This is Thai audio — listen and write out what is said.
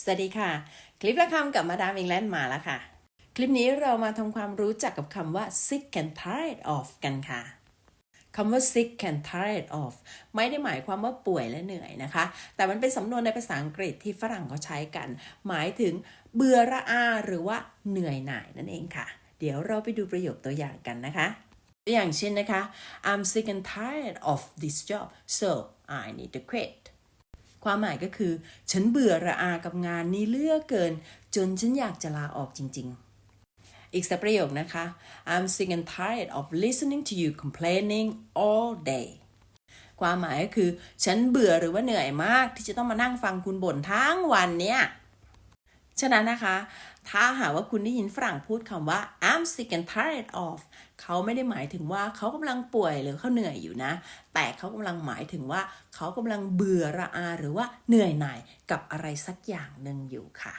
สวัสดีค่ะ คลิปละคำกับมาดามอิงแลนด์มาแล้วค่ะ คลิปนี้เรามาทำความรู้จักกับคำว่า sick and tired of กันค่ะคำว่า sick and tired of ไม่ได้หมายความว่าป่วยและเหนื่อยนะคะ แต่มันเป็นสำนวนในภาษาอังกฤษที่ฝรั่งเขาใช้กัน หมายถึงเบื่อระอาหรือว่าเหนื่อยหน่ายนั่นเองค่ะ เดี๋ยวเราไปดูประโยคตัวอย่างกันนะคะ ตัวอย่างเช่นนะคะ I'm sick and tired of this job so I need to quit ความหมายก็คือ ฉันเบื่อระอากับงานนี้เลือกเกิน จนฉันอยากจะลาออกจริง ๆอีกสักประโยคนะคะ I'm sick and tired of listening to you complaining all day ความหมายก็คือ ฉันเบื่อหรือว่าเหนื่อยมากที่จะต้องมานั่งฟังคุณบ่นทั้งวันเนี่ย ฉะนั้นนะคะ ถ้าหากว่าคุณได้ยินฝรั่งพูดคำว่า I'm sick and tired of เขาไม่ได้หมายถึงว่าเขากำลังป่วยหรือเขาเหนื่อยอยู่นะ แต่เขากำลังหมายถึงว่าเขากำลังเบื่อระอาหรือว่าเหนื่อยหน่ายกับอะไรสักอย่างหนึ่งอยู่ค่ะ